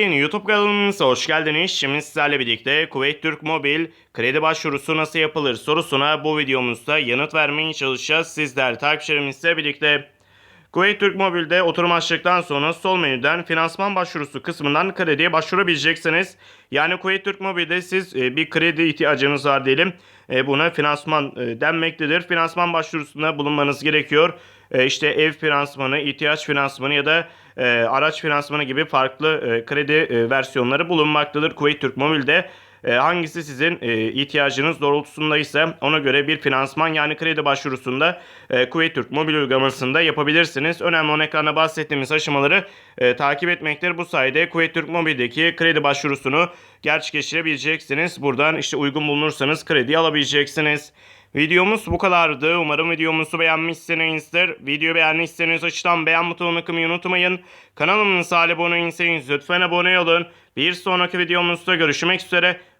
YouTube kanalımıza hoş geldiniz. Şimdi sizlerle birlikte Kuveyt Türk Mobil kredi başvurusu nasıl yapılır sorusuna bu videomuzda yanıt vermeye çalışacağız. Sizler takipçilerimizle birlikte Kuveyt Türk Mobil'de oturum açtıktan sonra sol menüden finansman başvurusu kısmından krediye başvurabileceksiniz. Yani Kuveyt Türk Mobil'de siz e, bir kredi ihtiyacınız var diyelim. E, Buna finansman e, denmektedir. Finansman başvurusunda bulunmanız gerekiyor. İşte ev finansmanı, ihtiyaç finansmanı ya da araç finansmanı gibi farklı kredi versiyonları bulunmaktadır Kuveyt Türk Mobil'de. E, hangisi sizin e, ihtiyacınız doğrultusundaysa ona göre bir finansman yani kredi başvurusunda e, Türk mobil uygulamasında yapabilirsiniz. Önemli olan ekranda bahsettiğimiz aşamaları e, takip etmektir. Bu sayede Kuveyt Türk Mobil'deki kredi başvurusunu gerçekleştirebileceksiniz. Buradan işte uygun bulunursanız kredi alabileceksiniz. Videomuz bu kadardı. Umarım videomuzu beğenmişsinizdir. Videoyu beğendiyseniz açıdan beğen butonuna kılmayı unutmayın. Kanalımıza abone değilseniz lütfen abone olun. Bir sonraki videomuzda görüşmek üzere.